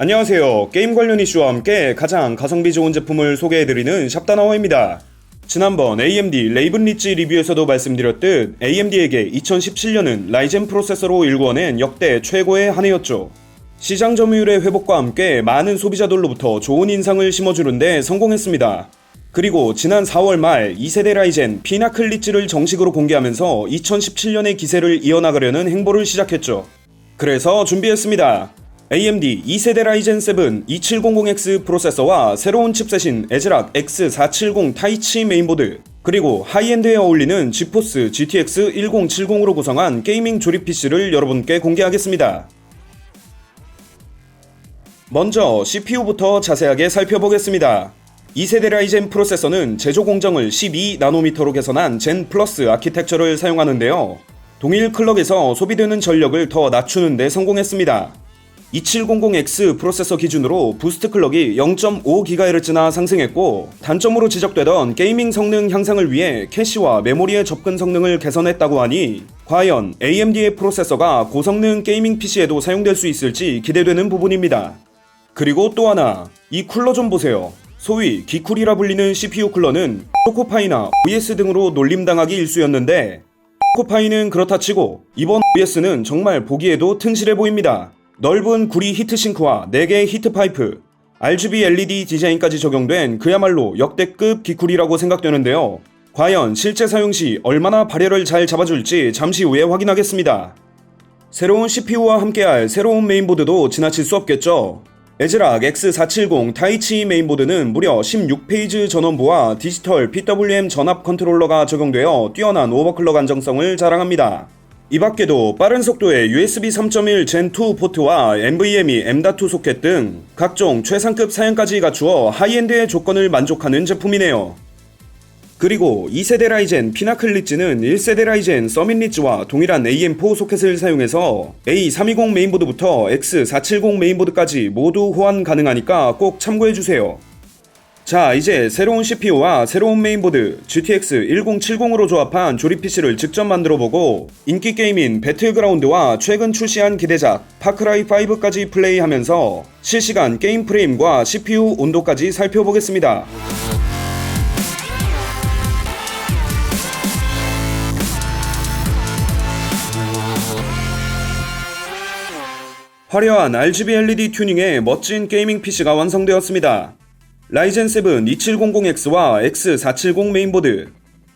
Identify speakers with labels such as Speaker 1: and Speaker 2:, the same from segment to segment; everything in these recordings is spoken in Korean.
Speaker 1: 안녕하세요. 게임 관련 이슈와 함께 가장 가성비 좋은 제품을 소개해드리는 샵다나워입니다. 지난번 AMD 레이븐 리치 리뷰에서도 말씀드렸듯 AMD에게 2017년은 라이젠 프로세서로 일궈낸 역대 최고의 한 해였죠. 시장 점유율의 회복과 함께 많은 소비자들로부터 좋은 인상을 심어주는데 성공했습니다. 그리고 지난 4월 말 2세대 라이젠 피나클 리치를 정식으로 공개하면서 2017년의 기세를 이어나가려는 행보를 시작했죠. 그래서 준비했습니다. AMD 2세대 라이젠 7 2700X 프로세서와 새로운 칩셋인 에즈락 X470 타이치 메인보드 그리고 하이엔드에 어울리는 지포스 GTX 1070으로 구성한 게이밍 조립 PC를 여러분께 공개하겠습니다. 먼저 CPU부터 자세하게 살펴보겠습니다. 2세대 라이젠 프로세서는 제조 공정을 12나노미터로 개선한 젠 플러스 아키텍처를 사용하는데요. 동일 클럭에서 소비되는 전력을 더 낮추는 데 성공했습니다. 2700X 프로세서 기준으로 부스트 클럭이 0.5GHz나 상승했고 단점으로 지적되던 게이밍 성능 향상을 위해 캐시와 메모리의 접근 성능을 개선했다고 하니 과연 AMD의 프로세서가 고성능 게이밍 PC에도 사용될 수 있을지 기대되는 부분입니다. 그리고 또 하나 이 쿨러 좀 보세요. 소위 기쿨이라 불리는 CPU 쿨러는 초코파이나 OS 등으로 놀림당하기 일쑤였는데 초코파이는 그렇다 치고 이번 OS는 정말 보기에도 튼실해 보입니다. 넓은 구리 히트싱크와 4개의 히트파이프, RGB LED 디자인까지 적용된 그야말로 역대급 기쿨이라고 생각되는데요. 과연 실제 사용 시 얼마나 발열을 잘 잡아줄지 잠시 후에 확인하겠습니다. 새로운 CPU와 함께할 새로운 메인보드도 지나칠 수 없겠죠. 에즈락 X470 타이치 메인보드는 무려 16페이지 전원부와 디지털 PWM 전압 컨트롤러가 적용되어 뛰어난 오버클럭 안정성을 자랑합니다. 이 밖에도 빠른 속도의 USB 3.1 Gen2 포트와 NVMe M.2 소켓 등 각종 최상급 사양까지 갖추어 하이엔드의 조건을 만족하는 제품이네요. 그리고 2세대 라이젠 피나클 리치는 1세대 라이젠 서밋 리치와 동일한 AM4 소켓을 사용해서 A320 메인보드부터 X470 메인보드까지 모두 호환 가능하니까 꼭 참고해주세요. 자, 이제 새로운 CPU와 새로운 메인보드 GTX 1070으로 조합한 조립 PC를 직접 만들어보고 인기 게임인 배틀그라운드와 최근 출시한 기대작 파크라이 5까지 플레이하면서 실시간 게임 프레임과 CPU 온도까지 살펴보겠습니다. 화려한 RGB LED 튜닝의 멋진 게이밍 PC가 완성되었습니다. 라이젠 7 2700X와 X470 메인보드,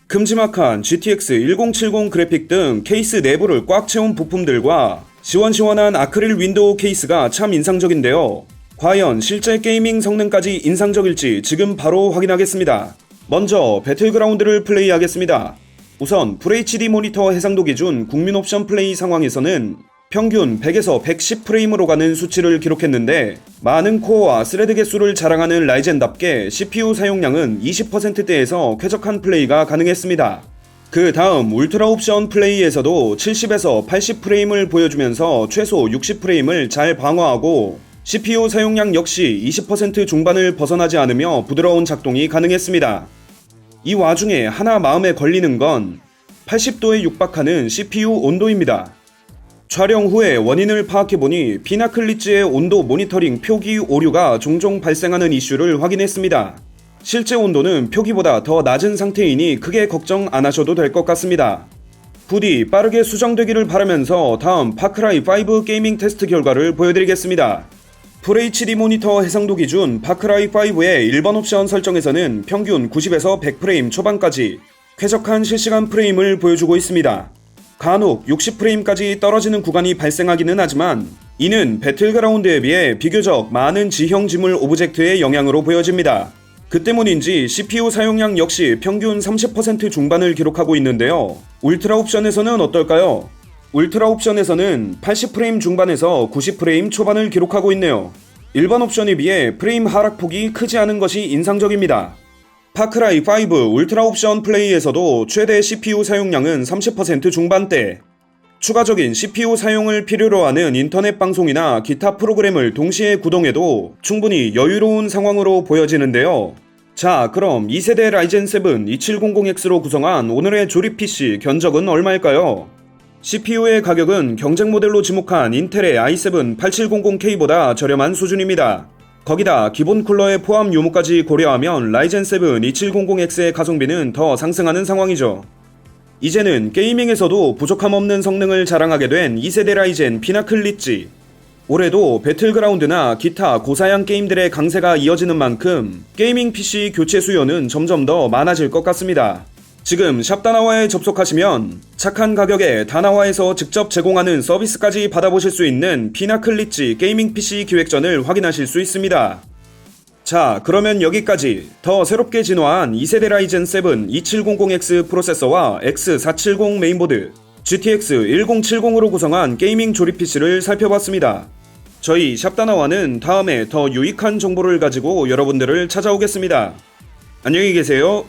Speaker 1: 큼지막한 GTX 1070 그래픽 등 케이스 내부를 꽉 채운 부품들과 시원시원한 아크릴 윈도우 케이스가 참 인상적인데요. 과연 실제 게이밍 성능까지 인상적일지 지금 바로 확인하겠습니다. 먼저 배틀그라운드를 플레이하겠습니다. 우선 FHD 모니터 해상도 기준 국민 옵션 플레이 상황에서는 평균 100에서 110프레임으로 가는 수치를 기록했는데 많은 코어와 스레드 개수를 자랑하는 라이젠답게 CPU 사용량은 20%대에서 쾌적한 플레이가 가능했습니다. 그 다음 울트라 옵션 플레이에서도 70에서 80프레임을 보여주면서 최소 60프레임을 잘 방어하고 CPU 사용량 역시 20% 중반을 벗어나지 않으며 부드러운 작동이 가능했습니다. 이 와중에 하나 마음에 걸리는 건 80도에 육박하는 CPU 온도입니다. 촬영 후에 원인을 파악해보니 피나클리츠의 온도 모니터링 표기 오류가 종종 발생하는 이슈를 확인했습니다. 실제 온도는 표기보다 더 낮은 상태이니 크게 걱정 안 하셔도 될 것 같습니다. 부디 빠르게 수정되기를 바라면서 다음 파크라이 5 게이밍 테스트 결과를 보여드리겠습니다. FHD 모니터 해상도 기준 파크라이 5의 1번 옵션 설정에서는 평균 90에서 100프레임 초반까지 쾌적한 실시간 프레임을 보여주고 있습니다. 간혹 60프레임까지 떨어지는 구간이 발생하기는 하지만 이는 배틀그라운드에 비해 비교적 많은 지형 지물 오브젝트의 영향으로 보여집니다. 그 때문인지 CPU 사용량 역시 평균 30% 중반을 기록하고 있는데요. 울트라 옵션에서는 어떨까요? 울트라 옵션에서는 80프레임 중반에서 90프레임 초반을 기록하고 있네요. 일반 옵션에 비해 프레임 하락폭이 크지 않은 것이 인상적입니다. 파크라이 5 울트라 옵션 플레이에서도 최대 CPU 사용량은 30% 중반대. 추가적인 CPU 사용을 필요로 하는 인터넷 방송이나 기타 프로그램을 동시에 구동해도 충분히 여유로운 상황으로 보여지는데요. 자, 그럼 2세대 라이젠 7 2700X로 구성한 오늘의 조립 PC 견적은 얼마일까요? CPU의 가격은 경쟁 모델로 지목한 인텔의 i7 8700K보다 저렴한 수준입니다. 거기다 기본 쿨러의 포함 유무까지 고려하면 라이젠 7 2700X의 가성비는 더 상승하는 상황이죠. 이제는 게이밍에서도 부족함 없는 성능을 자랑하게 된 2세대 라이젠 피나클 리치. 올해도 배틀그라운드나 기타 고사양 게임들의 강세가 이어지는 만큼 게이밍 PC 교체 수요는 점점 더 많아질 것 같습니다. 지금 샵다나와에 접속하시면 착한 가격에 다나와에서 직접 제공하는 서비스까지 받아보실 수 있는 피나클 리치 게이밍 PC 기획전을 확인하실 수 있습니다. 자, 그러면 여기까지 더 새롭게 진화한 2세대 라이젠 7 2700X 프로세서와 X470 메인보드, GTX 1070으로 구성한 게이밍 조립 PC를 살펴봤습니다. 저희 샵다나와는 다음에 더 유익한 정보를 가지고 여러분들을 찾아오겠습니다. 안녕히 계세요.